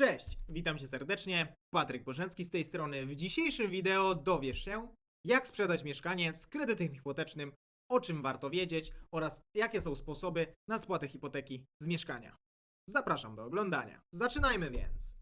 Cześć, witam cię serdecznie. Patryk Bożencki z tej strony. W dzisiejszym wideo dowiesz się, jak sprzedać mieszkanie z kredytem hipotecznym, o czym warto wiedzieć oraz jakie są sposoby na spłatę hipoteki z mieszkania. Zapraszam do oglądania. Zaczynajmy więc.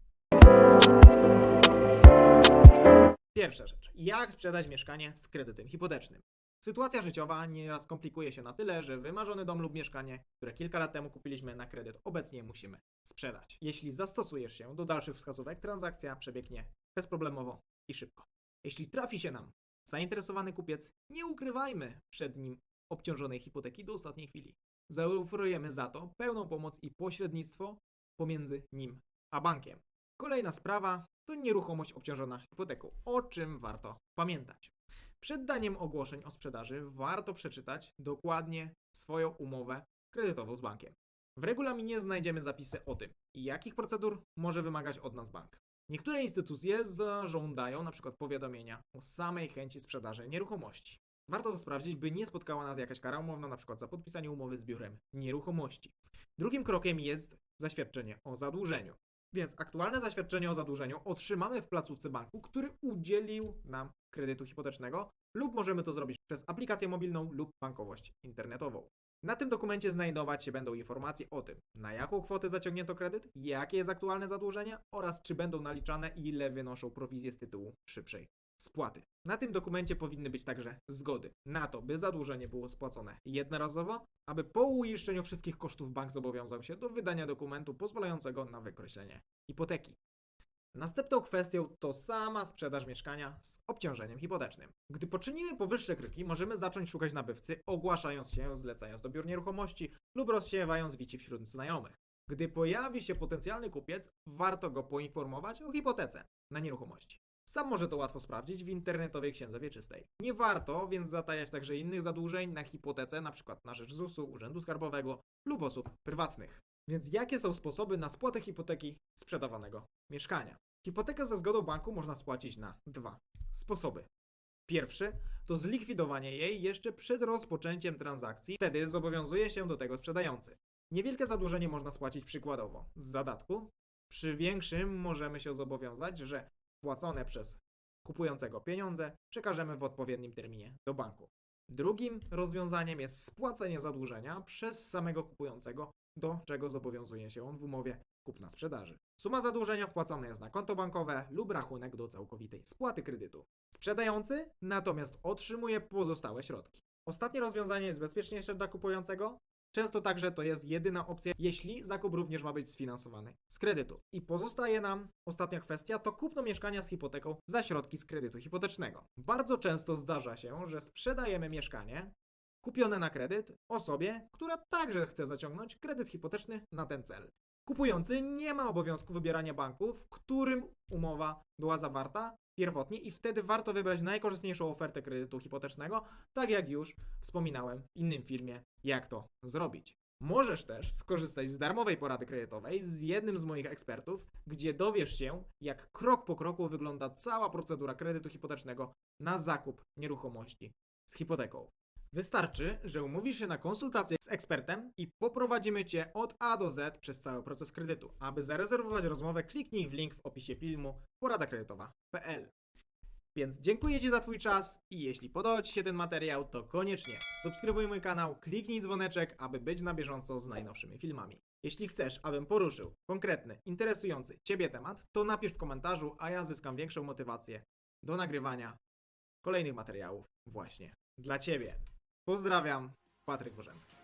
Pierwsza rzecz. Jak sprzedać mieszkanie z kredytem hipotecznym? Sytuacja życiowa nieraz komplikuje się na tyle, że wymarzony dom lub mieszkanie, które kilka lat temu kupiliśmy na kredyt, obecnie musimy sprzedać. Jeśli zastosujesz się do dalszych wskazówek, transakcja przebiegnie bezproblemowo i szybko. Jeśli trafi się nam zainteresowany kupiec, nie ukrywajmy przed nim obciążonej hipoteki do ostatniej chwili. Zaoferujemy za to pełną pomoc i pośrednictwo pomiędzy nim a bankiem. Kolejna sprawa to nieruchomość obciążona hipoteką, o czym warto pamiętać. Przed daniem ogłoszeń o sprzedaży warto przeczytać dokładnie swoją umowę kredytową z bankiem. W regulaminie znajdziemy zapisy o tym, jakich procedur może wymagać od nas bank. Niektóre instytucje zażądają np. powiadomienia o samej chęci sprzedaży nieruchomości. Warto to sprawdzić, by nie spotkała nas jakaś kara umowna, np. za podpisanie umowy z biurem nieruchomości. Drugim krokiem jest zaświadczenie o zadłużeniu. Więc aktualne zaświadczenie o zadłużeniu otrzymamy w placówce banku, który udzielił nam kredytu hipotecznego, lub możemy to zrobić przez aplikację mobilną lub bankowość internetową. Na tym dokumencie znajdować się będą informacje o tym, na jaką kwotę zaciągnięto kredyt, jakie jest aktualne zadłużenie oraz czy będą naliczane i ile wynoszą prowizje z tytułu szybszej spłaty. Na tym dokumencie powinny być także zgody na to, by zadłużenie było spłacone jednorazowo, aby po uiszczeniu wszystkich kosztów bank zobowiązał się do wydania dokumentu pozwalającego na wykreślenie hipoteki. Następną kwestią to sama sprzedaż mieszkania z obciążeniem hipotecznym. Gdy poczynimy powyższe kroki, możemy zacząć szukać nabywcy, ogłaszając się, zlecając do biur nieruchomości lub rozsiewając wici wśród znajomych. Gdy pojawi się potencjalny kupiec, warto go poinformować o hipotece na nieruchomości. Sam może to łatwo sprawdzić w internetowej księdze wieczystej. Nie warto więc zatajać także innych zadłużeń na hipotece, np. na rzecz ZUS-u, Urzędu Skarbowego lub osób prywatnych. Więc jakie są sposoby na spłatę hipoteki sprzedawanego mieszkania? Hipotekę ze zgodą banku można spłacić na dwa sposoby. Pierwszy to zlikwidowanie jej jeszcze przed rozpoczęciem transakcji, wtedy zobowiązuje się do tego sprzedający. Niewielkie zadłużenie można spłacić przykładowo z zadatku. Przy większym możemy się zobowiązać, że płacone przez kupującego pieniądze przekażemy w odpowiednim terminie do banku. Drugim rozwiązaniem jest spłacenie zadłużenia przez samego kupującego, do czego zobowiązuje się on w umowie kupna-sprzedaży. Suma zadłużenia wpłacana jest na konto bankowe lub rachunek do całkowitej spłaty kredytu. Sprzedający natomiast otrzymuje pozostałe środki. Ostatnie rozwiązanie jest bezpieczniejsze dla kupującego. Często także to jest jedyna opcja, jeśli zakup również ma być sfinansowany z kredytu. I pozostaje nam ostatnia kwestia, to kupno mieszkania z hipoteką za środki z kredytu hipotecznego. Bardzo często zdarza się, że sprzedajemy mieszkanie kupione na kredyt osobie, która także chce zaciągnąć kredyt hipoteczny na ten cel. Kupujący nie ma obowiązku wybierania banku, w którym umowa była zawarta pierwotnie i wtedy warto wybrać najkorzystniejszą ofertę kredytu hipotecznego, tak jak już wspominałem w innym filmie, jak to zrobić. Możesz też skorzystać z darmowej porady kredytowej z jednym z moich ekspertów, gdzie dowiesz się, jak krok po kroku wygląda cała procedura kredytu hipotecznego na zakup nieruchomości z hipoteką. Wystarczy, że umówisz się na konsultację z ekspertem i poprowadzimy Cię od A do Z przez cały proces kredytu. Aby zarezerwować rozmowę, kliknij w link w opisie filmu poradakredytowa.pl. Więc dziękuję Ci za Twój czas i jeśli podobał Ci się ten materiał, to koniecznie subskrybuj mój kanał, kliknij dzwoneczek, aby być na bieżąco z najnowszymi filmami. Jeśli chcesz, abym poruszył konkretny, interesujący Ciebie temat, to napisz w komentarzu, a ja zyskam większą motywację do nagrywania kolejnych materiałów właśnie dla Ciebie. Pozdrawiam, Patryk Bożencki.